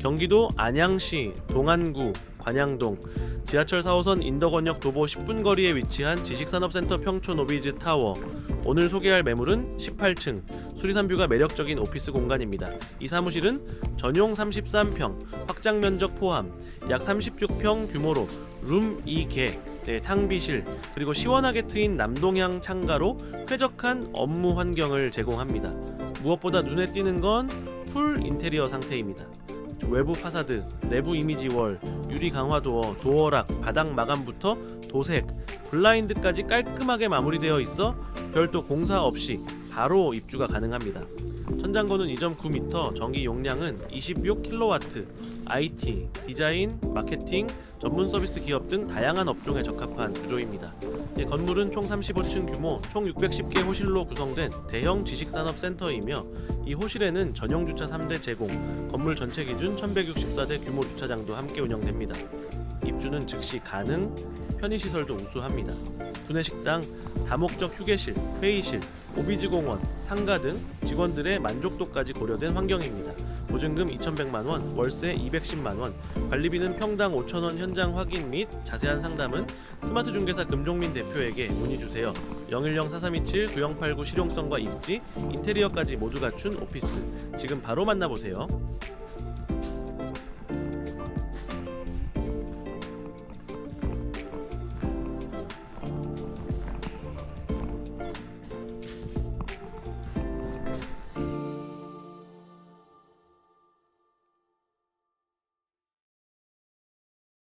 경기도 안양시 동안구 관양동 지하철 4호선 인덕원역 도보 10분 거리에 위치한 지식산업센터 평촌 오비즈 타워. 오늘 소개할 매물은 18층 수리산뷰가 매력적인 오피스 공간입니다. 이 사무실은 전용 33평, 확장 면적 포함 약 36평 규모로 룸 2개, 네, 탕비실 그리고 시원하게 트인 남동향 창가로 쾌적한 업무 환경을 제공합니다. 무엇보다 눈에 띄는 건 풀 인테리어 상태입니다. 외부 파사드, 내부 이미지 월, 유리 강화 도어, 도어락, 바닥 마감부터 도색, 블라인드까지 깔끔하게 마무리되어 있어 별도 공사 없이 바로 입주가 가능합니다. 천장고는 2.9m, 전기 용량은 26kW, IT, 디자인, 마케팅, 전문 서비스 기업 등 다양한 업종에 적합한 구조입니다. 이 건물은 총 35층 규모, 총 610개 호실로 구성된 대형 지식산업센터이며 이 호실에는 전용 주차 3대 제공, 건물 전체 기준 1164대 규모 주차장도 함께 운영됩니다. 입주는 즉시 가능, 편의시설도 우수합니다. 구내식당, 다목적 휴게실, 회의실, 오비즈 공원, 상가 등 직원들의 만족도까지 고려된 환경입니다. 보증금 2,100만 원, 월세 210만 원, 관리비는 평당 5천 원 현장 확인 및 자세한 상담은 스마트 중개사 금종민 대표에게 문의 주세요. 010-4327-9089 실용성과 입지, 인테리어까지 모두 갖춘 오피스. 지금 바로 만나보세요.